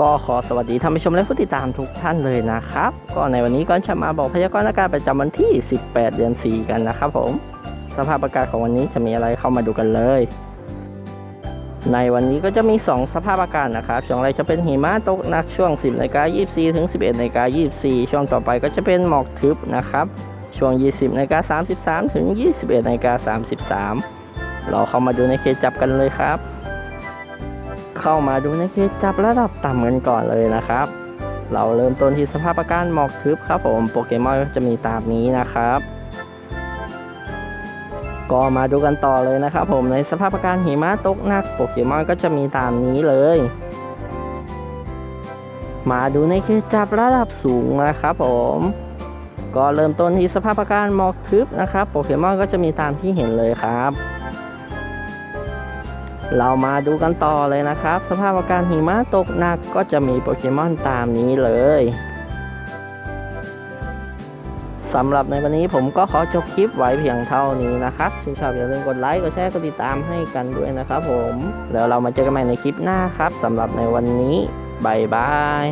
ก็ขอสวัสดีท่านผู้ชมและผู้ติดตามทุกท่านเลยนะครับ ก็ในวันนี้ก็จะมาบอกพยากรณ์อากาศประจำวันที่ 18 เดือน 4 กันนะครับผม สภาพอากาศของวันนี้จะมีอะไรเข้ามาดูกันเลย ในวันนี้ก็จะมี 2 สภาพอากาศนะครับ ช่วงแรกจะเป็นหิมะตกหนักช่วง 10นาฬิกา24 ถึง 11นาฬิกา24 ช่วงต่อไปก็จะเป็นหมอกทึบนะครับ ช่วง 20นาฬิกา33 ถึง 21นาฬิกา33 เราเข้ามาดูในเขตจับกันเลยครับ เข้ามาดูในเขตจับระดับต่ำกันก่อนเลยนะครับ เราเริ่มต้นที่สภาพอากาศหมอกทึบครับผมโปเกมอนก็จะมีตามนี้นะครับ ก็มาดูกันต่อเลยนะครับผมในสภาพอากาศหิมะตกหนักโปเกมอนก็จะมีตามนี้เลย มาดูในเขตจับระดับสูงนะครับผมก็เริ่มต้นที่สภาพอากาศหมอกทึบนะครับ โปเกมอนก็จะมีตามที่เห็นเลยครับ เรามาดูกันต่อเลยนะครับ สภาพอากาศหิมะตกหนักก็จะมีโปเกมอนตามนี้เลยสำหรับในวันนี้ผมก็ขอจบคลิปไว้เพียงเท่านี้นะครับถ้าชอบอย่าลืมกดไลค์ กดแชร์ กดติดตามให้กันด้วยนะครับผม แล้วเรามาเจอกันใหม่ในคลิปหน้าครับสำหรับในวันนี้บายบาย